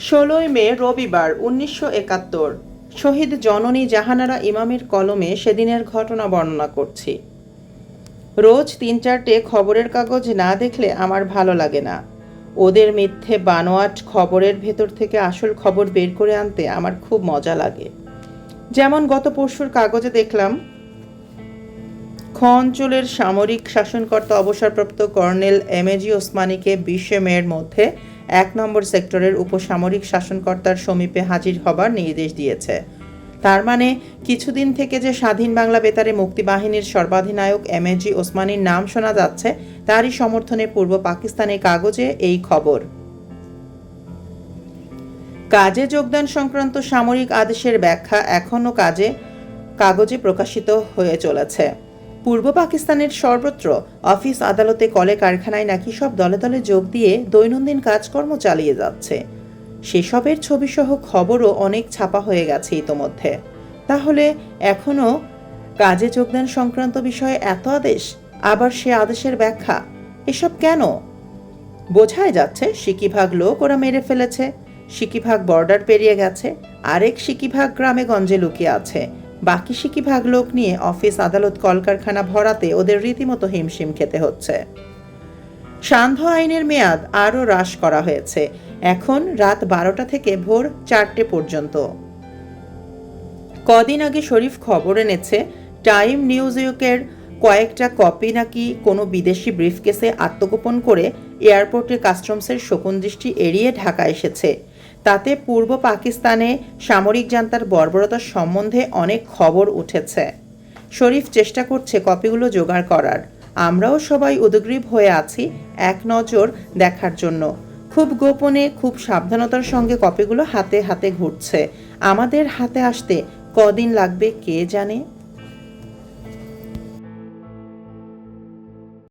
ষোলোই মে রবিবার উনিশশো একাত্তর, শহীদ জননী জাহানারা ইমামের কলমে সেদিনের ঘটনা বর্ণনা করছি। রোজ তিন চারটে খবরের কাগজ না দেখলে আমার ভালো লাগে না। ওদের মিথ্যে বানোয়াট খবরের ভেতর থেকে আসল খবর বের করে আনতে আমার খুব মজা লাগে। যেমন গত পরশুর কাগজে দেখলাম খ অঞ্চলের সামরিক শাসনকর্তা অবসরপ্রাপ্ত কর্নেল এমএজি ওসমানীকে বিশে মেয়ের মধ্যে এক নম্বর সেক্টরের উপসামরিক শাসনকর্তার সমীপে হাজির হবার নির্দেশ দিয়েছে। তার মানে কিছুদিন থেকে যে স্বাধীন বাংলা বেতারে মুক্তিবাহিনীর সর্বাধিনায়ক এমএজি ওসমানীর নাম শোনা যাচ্ছে, তারই সমর্থনে পূর্ব পাকিস্তানের কাগজে এই খবর। কাজে যোগদান সংক্রান্ত সামরিক আদেশের ব্যাখ্যা এখনও কাজে, কাগজে প্রকাশিত হয়ে চলেছে। পূর্ব পাকিস্তানের সর্বত্র অফিস আদালতে কলে কারখানায় নাকি সব দলে দলে যোগ দিয়ে দৈনন্দিন কাজকর্ম চালিয়ে যাচ্ছে। সেসবের ছবিসহ খবরও অনেক ছাপা হয়ে গেছে ইতোমধ্যে। তাহলে এখনও কাজে যোগদান সংক্রান্ত বিষয়ে এত আদেশ, আবার সে আদেশের ব্যাখ্যা? এসব কেন? বোঝাই যাচ্ছে সিকিভাগ লোক ওরা মেরে ফেলেছে। সিকিভাগ বর্ডার পেরিয়ে গেছে। আরেক সিকিভাগ গ্রামে গঞ্জে লুকিয়ে আছে। বাকি সিকিভাগ লোক নিয়ে অফিস, আদালত, কলকারখানা ভরাতে ওদের রীতিমতো হিমশিম খেতে হচ্ছে। সান্ধ্য আইনের মেয়াদ আরও হ্রাস করা হয়েছে। এখন রাত বারোটা থেকে ভোর চারটে পর্যন্ত। কদিন আগে শরীফ খবর এনেছে, টাইম নিউজ ইউকের কয়েকটা কপি নাকি কোনো বিদেশি ব্রিফকেসে আত্মগোপন করে এয়ারপোর্টে কাস্টমসের শকুন দৃষ্টি এড়িয়ে ঢাকা এসেছে। তাতে পূর্ব পাকিস্তানে সামরিক জান্তার বর্বরতার সম্বন্ধে অনেক খবর উঠেছে। শরীফ চেষ্টা করছে কপিগুলো জোগাড় করার। আমরাও সবাই উদগ্রীব হয়ে আছি এক নজর দেখার জন্য। খুব গোপনে, খুব সাবধানতার সঙ্গে কপিগুলো হাতে হাতে ঘুরছে। আমাদের হাতে আসতে কদিন লাগবে কে জানে?